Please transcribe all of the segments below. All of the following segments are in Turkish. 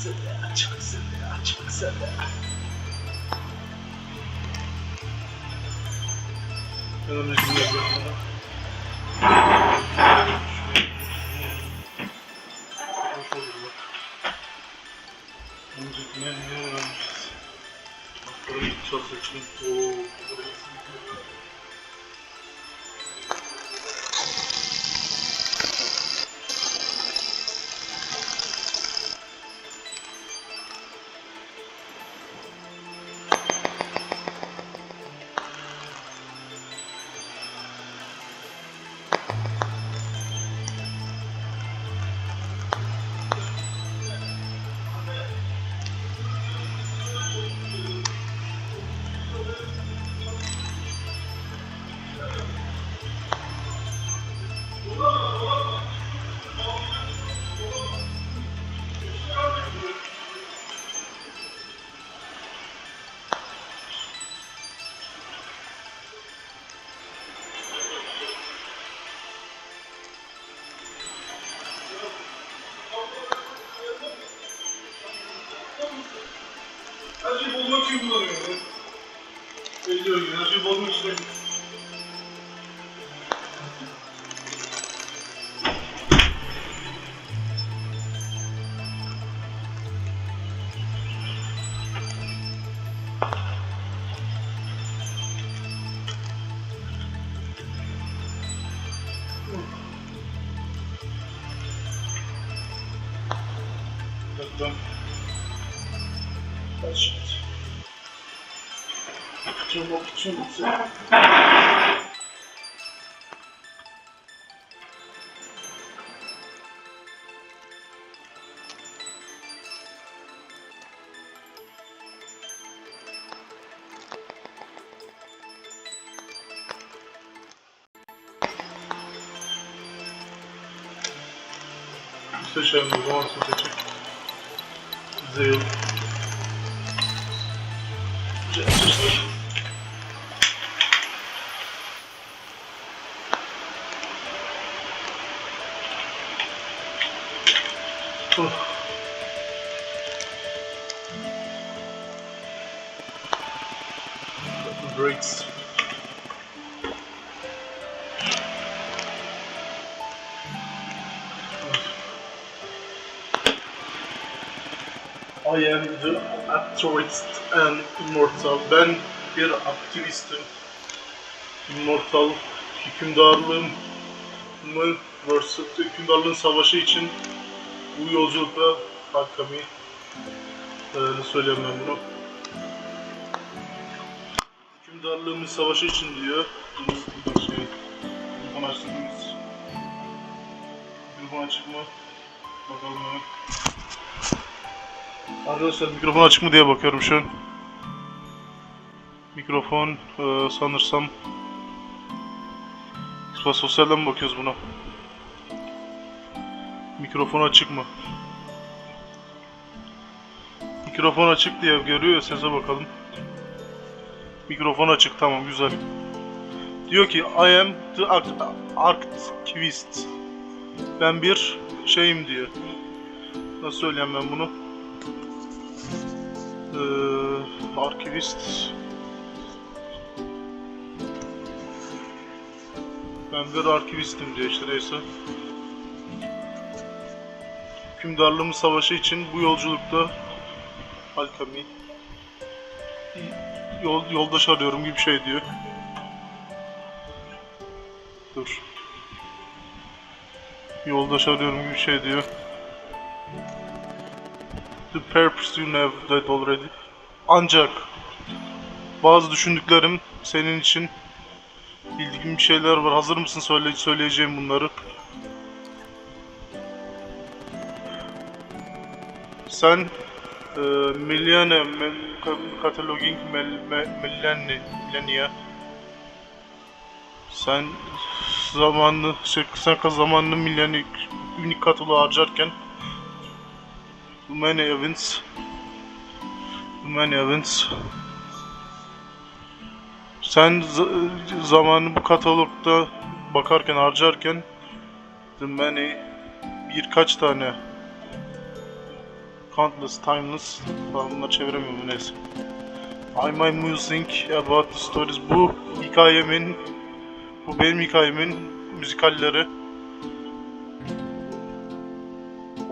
mısın ya? Aç mısın ya? Aç mısın ya? Ben onu şimdi yapıyorum. Hoş olur bak. Önceki ne ne öğrenmişiz? Bak burayı çalışacağım. Oo, burası. une opportunité. Слушай, Oh. I am the activist and immortal. Ben bir aktivistim. Immortal hükümdarlığım mı versus hükümdarlığın savaşı için bu yolculukta Hakami ee, ne söyleyeyim ben bunu? Hükümdarlığımın savaşı için diyor burada şey mikrofon açtığımız açık mı? Bakalım hemen. Arkadaşlar mikrofon açık mı diye bakıyorum şu an. Mikrofon ee, sanırsam Sosyal'den mi bakıyoruz buna? Mikrofon açık mı? Mikrofon açık diye görüyor sese bakalım. Mikrofon açık tamam güzel. Diyor ki I am the activist. Ben bir şeyim diyor. Nasıl söyleyeyim ben bunu? Ee, arkivist. Ben bir arkivistim diyor işte neyse. Hükümdarlığımız savaşı için bu yolculukta Alkami yol, yoldaş arıyorum gibi bir şey diyor. Dur. Yoldaş arıyorum gibi bir şey diyor. The purpose you have that already. Ancak bazı düşündüklerim senin için bildiğim bir şeyler var. Hazır mısın söyle söyleyeceğim bunları? Sen e, Milyane Cataloging Millenni Millenia sen zamanlı şey, sen zamanlı milyani unik kataloğu harcarken many events many events. Sen zamanı bu katalogda bakarken harcarken many birkaç tane Countless, timeless falan bunları çeviremiyorum neyse. I'm I'm musing about the stories. Bu hikayemin, bu benim hikayemin müzikalleri.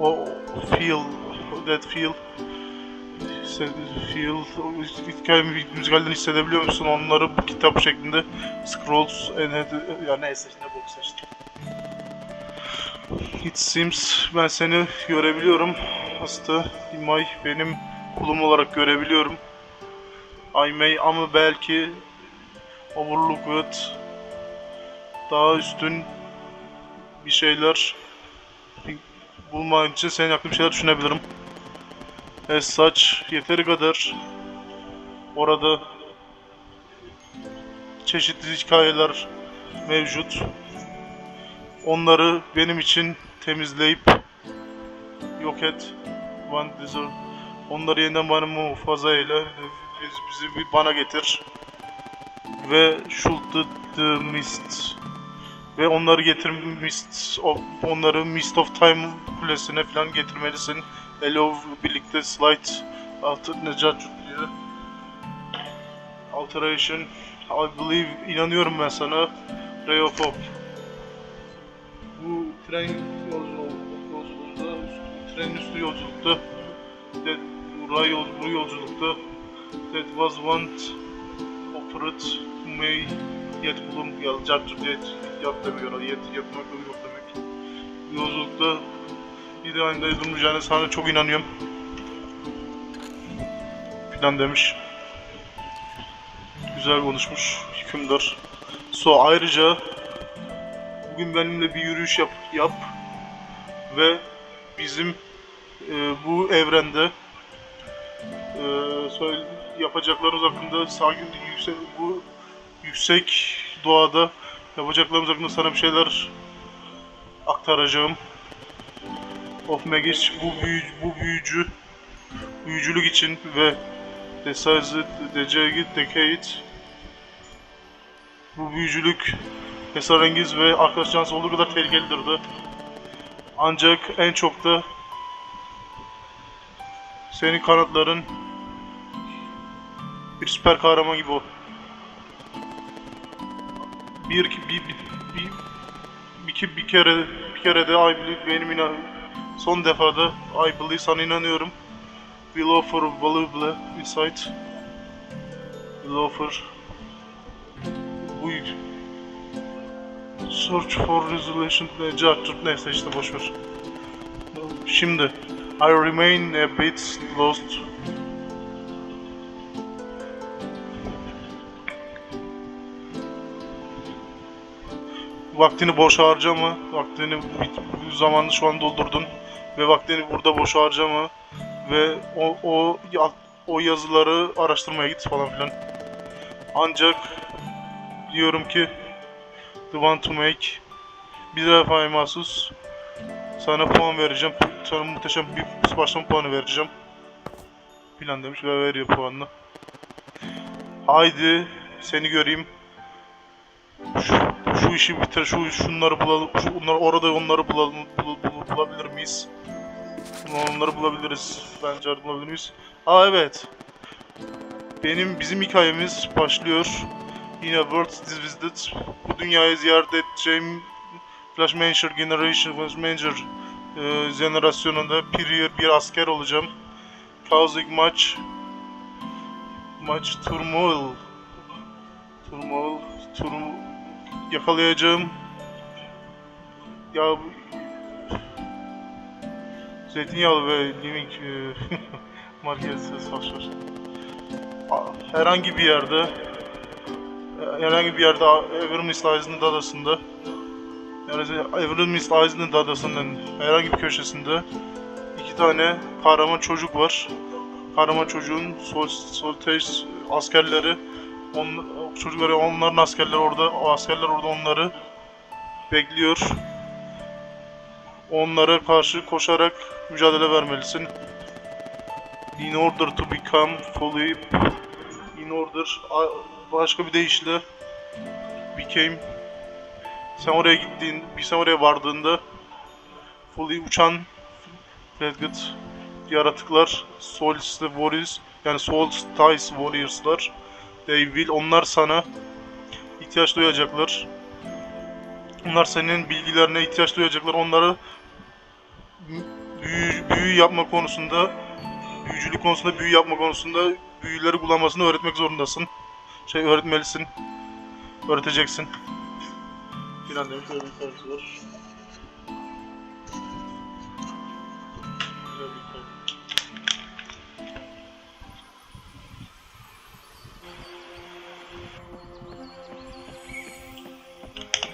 O feel, that feel, feel, hikayemin müzikallerini hissedebiliyor musun? Onları bu kitap şeklinde scrolls, and, ya neyse ne boksa işte. It seems ben seni görebiliyorum. Hasta İmay benim kulum olarak görebiliyorum. I may ama belki overlook it daha üstün bir şeyler bulmak için senin hakkında bir şeyler düşünebilirim. As such yeteri kadar orada çeşitli hikayeler mevcut. Onları benim için temizleyip yok et. One deserve. Onları yeniden bana muhafaza eyle. Biz, bizi bir bana getir. Ve the mist. Ve onları getir mist. of- Onları Mist of Time kulesine falan getirmelisin. Elo birlikte slide altı necat diyor. Alteration. I believe inanıyorum ben sana. Ray of Hope. Bu tren yolculuğu, trenin üstü yolculukta, that, bu ray yol, bu yolculukta, that was offered to me, yet bulun, yalacaktır diye yat demiyor, yet yatmak da yok demek. Bu yolculukta bir de aynı yazılmayacağına sana çok inanıyorum. Filan demiş. Güzel konuşmuş hükümdar. So ayrıca bugün benimle bir yürüyüş yap, yap ve bizim e, bu evrende e, söyle, yapacaklarımız hakkında sanki yüksek, bu yüksek doğada yapacaklarımız hakkında sana bir şeyler aktaracağım. Of Magic bu büyü, bu büyücü büyücülük için ve Decisive Decade Decade bu büyücülük esrarengiz ve arkadaşlarınız olduğu kadar tehlikelidir de. Ancak en çok da senin kanatların bir süper kahraman gibi o. Bir, bir, bir, bir, bir, bir kere bir kere de I believe benim inan son defada I believe sana inanıyorum. Will offer valuable insight. Will offer bu Search for resolution cartçurt neyse işte boşver. Şimdi I remain a bit lost. Vaktini boş harcama. Vaktini zamanı şu an doldurdun ve vaktini burada boş harcama ve o o o yazıları araştırmaya git falan filan. Ancak diyorum ki The one to make bir defa mahsus sana puan vereceğim. Sana muhteşem bir başlama puanı vereceğim. Plan demiş ve veriyor puanını. Haydi seni göreyim. Şu, şu işi bitir, şu şunları bulalım, şu, onları orada onları bulalım, bul, bul- bulabilir miyiz? Onları bulabiliriz. Bence bulabilir miyiz? Aa evet. Benim bizim hikayemiz başlıyor. Yine World Visited. Bu dünyayı ziyaret edeceğim Flash Major Generation Flash Major e, jenerasyonunda bir, bir asker olacağım. Causing much much turmoil turmoil turm yakalayacağım ya zeytinyağlı ve living e, saçlar herhangi bir yerde herhangi bir yerde Evermist Island adasında yani Evermist Island adasının herhangi bir köşesinde iki tane kahraman çocuk var. Kahraman çocuğun sol, soltage askerleri on, çocukları onların askerleri orada askerler orada onları bekliyor. Onlara karşı koşarak mücadele vermelisin. In order to become fully in order başka bir deyişle became sen oraya gittiğin, bir sen oraya vardığında fully uçan Redgut yaratıklar Solstice Warriors yani Solstice Warriors'lar they will onlar sana ihtiyaç duyacaklar. Onlar senin bilgilerine ihtiyaç duyacaklar. Onları büyü, büyü yapma konusunda büyücülük konusunda büyü yapma konusunda büyüleri kullanmasını öğretmek zorundasın. Şey öğretmelisin. Öğreteceksin. Filan demek öyle bir tarzı var.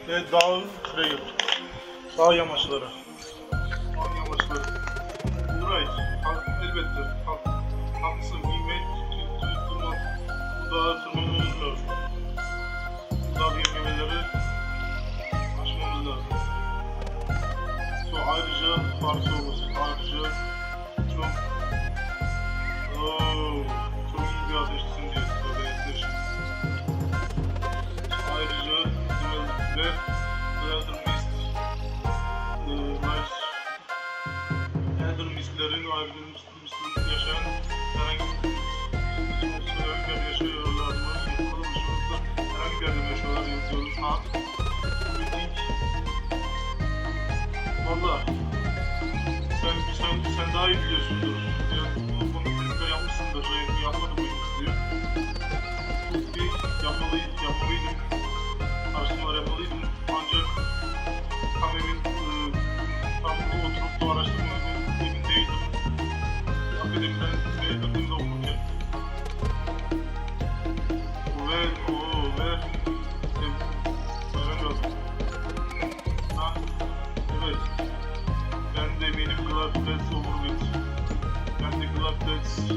Ve dağ trail. Dağ yamaçları. Dağ yamaçları. Right. Elbette. Ha- Haklısın. Bilmek, tırman. Bu dağa tırmanmamız lazım. Olması. Ayrıca çok Oo, çok iyi bir ateşlisin diye söyledi. Ayrıca ve Elder Mist e, Nice Elder Mist'lerin ayrıca Mist'in yaşayan herhangi bir yerde yaşıyorlar mı? Herhangi bir yerde yaşıyorlar yazıyoruz. Ha? Daha iyi biliyorsundur. Ya, bu konu filmde yapmışsındır. Yapmadı mı diyor. Bir yapmalıyım, yapmalıydım araştırmalar yapmalıydım. Ancak tam emin, e, tam bu oturup da araştırmalarım emin değildim. Akademiden akademide okurken. Ve, o ve, e, öğrenmiyordum. Ha, evet. Ben de eminim Glad de Glad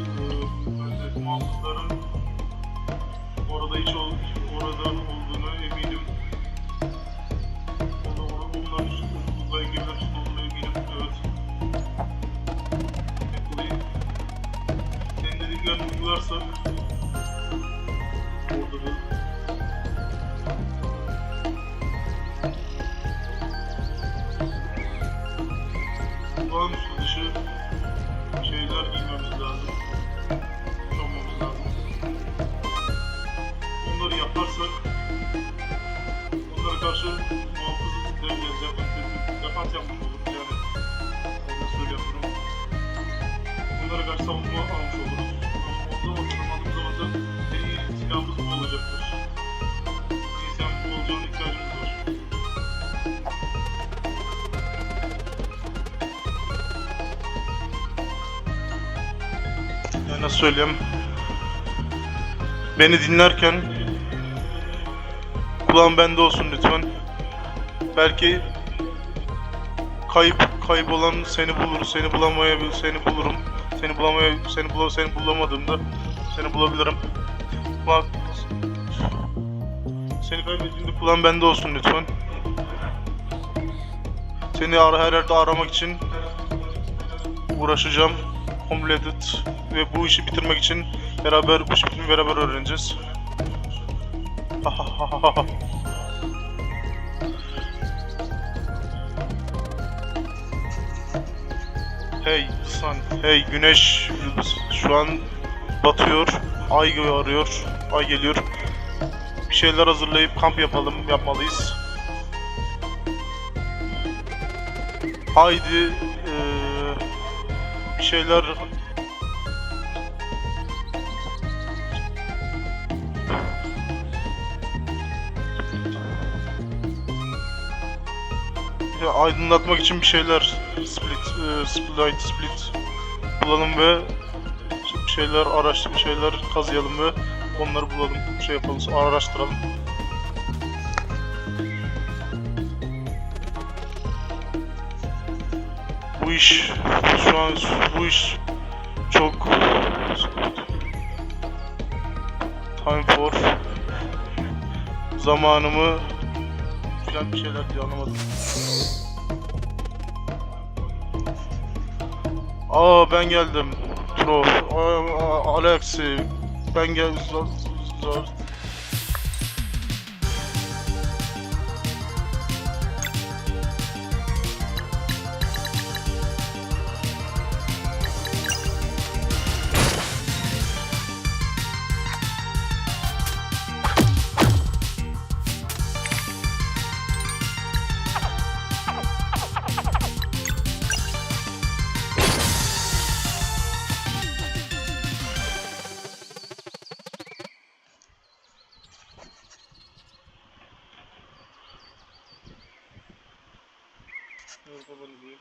Blitz, e, nasıl söyleyeyim? Beni dinlerken kulağın bende olsun lütfen. Belki kayıp kaybolan seni bulur, seni bulamayabilir, seni bulurum. Seni bulamaya, seni bula, seni bulamadığımda seni bulabilirim. Bak seni kaybettiğimde kulağın bende olsun lütfen. Seni ara, her yerde aramak için uğraşacağım. Completed ve bu işi bitirmek için beraber bu işi beraber öğreneceğiz. hey sun, hey güneş şu an batıyor, ay arıyor, ay geliyor. Bir şeyler hazırlayıp kamp yapalım, yapmalıyız. Haydi şeyler Ya aydınlatmak için bir şeyler split, e, split, split bulalım ve bir şeyler araştır, bir şeyler kazıyalım ve onları bulalım, bir şey yapalım, araştıralım. Bu iş şu an bu iş çok time for zamanımı falan bir şeyler diye anlamadım. Aa ben geldim. Aa, Alexi. Ben gel. उनको बोल दिए।